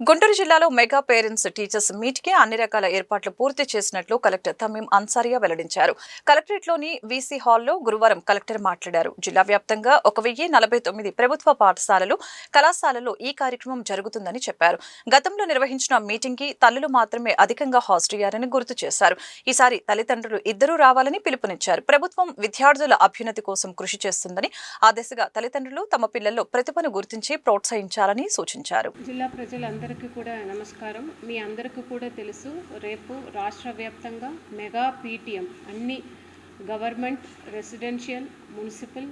గుంటూరు జిల్లాలో mega parents teachers మీట్కి అన్ని రకాల ఏర్పాట్లు పూర్తి చేసినట్లు కలెక్టర్ తమీం అన్సారియా వెల్లడించారు. కలెక్టరేట్లోని వీసీ హాల్లో గురువారం కలెక్టర్ మాట్లాడారు. జిల్లా వ్యాప్తంగా ఒక వెయ్యి నలభై తొమ్మిది ప్రభుత్వ పాఠశాలలు కళాశాలలో ఈ కార్యక్రమం జరుగుతుందని చెప్పారు. గతంలో నిర్వహించిన మీటింగ్కి తల్లులు మాత్రమే అధికంగా హాజరయ్యారని గుర్తు చేశారు. ఈసారి తల్లిదండ్రులు ఇద్దరూ రావాలని పిలుపునిచ్చారు. ప్రభుత్వం విద్యార్థుల అభ్యున్నతి కోసం కృషి చేస్తుందని ఆ దిశగా తల్లిదండ్రులు తమ పిల్లల్లో ప్రతిభను గుర్తించి ప్రోత్సహించాలని సూచించారు. జిల్లా అందరికీ కూడా నమస్కారం. మీ అందరికీ కూడా తెలుసు రేపు రాష్ట్ర వ్యాప్తంగా మెగా పీటీఎం అన్ని government residential municipal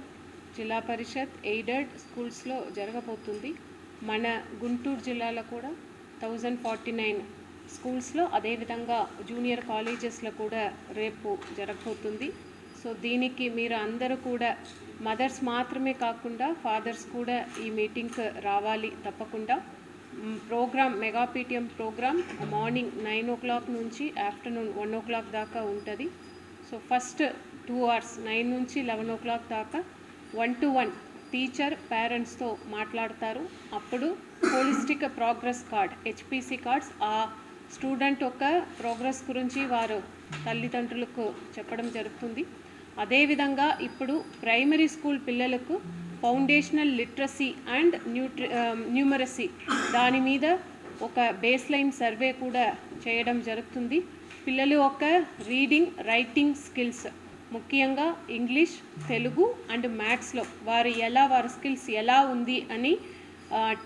Zilla Parishad aided స్కూల్స్లో జరగబోతుంది. మన గుంటూరు జిల్లాలో కూడా థౌజండ్ ఫార్టీ నైన్ స్కూల్స్లో అదేవిధంగా జూనియర్ కాలేజెస్లో కూడా రేపు జరగబోతుంది. సో దీనికి మీరు అందరూ కూడా మదర్స్ మాత్రమే కాకుండా ఫాదర్స్ కూడా ఈ మీటింగ్కి రావాలి తప్పకుండా. Programme mega PTM programme morning nine o'clock నుంచి ఆఫ్టర్నూన్ వన్ ఓ క్లాక్ దాకా ఉంటుంది. So first two hours nine నుంచి లెవెన్ ఓ క్లాక్ దాకా వన్ టు వన్ టీచర్ పేరెంట్స్తో మాట్లాడతారు. అప్పుడు holistic progress card HPC cards ఆ స్టూడెంట్ యొక్క ప్రోగ్రెస్ గురించి వారు తల్లిదండ్రులకు చెప్పడం జరుగుతుంది. అదేవిధంగా ఇప్పుడు ప్రైమరీ స్కూల్ పిల్లలకు ఫౌండేషనల్ లిటరసీ అండ్ న్యూట్రి న్యూమరసీ. దాని మీద ఒక బేస్ లైన్ సర్వే కూడా చేయడం జరుగుతుంది. పిల్లలు యొక్క రీడింగ్ రైటింగ్ స్కిల్స్ ముఖ్యంగా ఇంగ్లీష్ తెలుగు అండ్ మ్యాథ్స్లో వారు ఎలా వారి స్కిల్స్ ఎలా ఉంది అని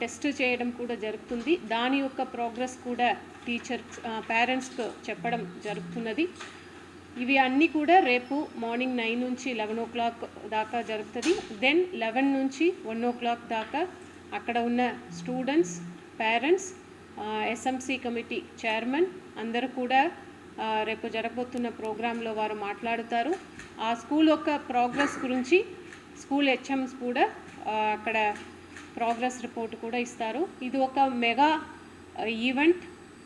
టెస్ట్ చేయడం కూడా జరుగుతుంది. దాని యొక్క ప్రోగ్రెస్ కూడా టీచర్ పేరెంట్స్కు చెప్పడం జరుగుతున్నది. ఇవి అన్నీ కూడా రేపు మార్నింగ్ నైన్ నుంచి లెవెన్ ఓ క్లాక్ దాకా జరుగుతుంది. దెన్ లెవెన్ నుంచి వన్ ఓ క్లాక్ దాకా అక్కడ ఉన్న students parents SMC committee chairman అందరూ కూడా రేపు జరగబోతున్న ప్రోగ్రాంలో వారు మాట్లాడుతారు. ఆ స్కూల్ యొక్క ప్రోగ్రెస్ గురించి స్కూల్ హెచ్ఎంస్ కూడా అక్కడ ప్రోగ్రెస్ రిపోర్ట్ కూడా ఇస్తారు. ఇది ఒక మెగా ఈవెంట్.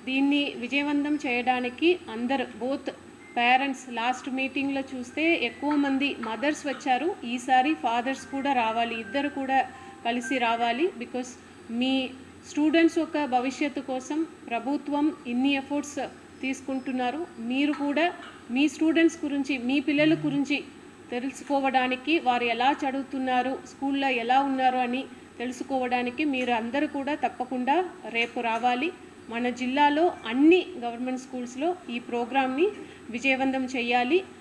దీన్ని విజయవంతం చేయడానికి అందరు బోత్ పేరెంట్స్ లాస్ట్ మీటింగ్లో చూస్తే ఎక్కువ మంది మదర్స్ వచ్చారు. ఈసారి ఫాదర్స్ కూడా రావాలి. ఇద్దరు కూడా కలిసి రావాలి బికాస్ మీ స్టూడెంట్స్ యొక్క భవిష్యత్తు కోసం ప్రభుత్వం ఇన్ని ఎఫర్ట్స్ తీసుకుంటున్నారు. మీరు కూడా మీ స్టూడెంట్స్ గురించి మీ పిల్లల గురించి తెలుసుకోవడానికి వారు ఎలా చదువుతున్నారు స్కూల్లో ఎలా ఉన్నారు అని తెలుసుకోవడానికి మీరు అందరూ కూడా తప్పకుండా రేపు రావాలి. మన జిల్లాలో అన్ని గవర్నమెంట్ స్కూల్స్లో ఈ ప్రోగ్రామ్ని విజయవంతం చేయాలి.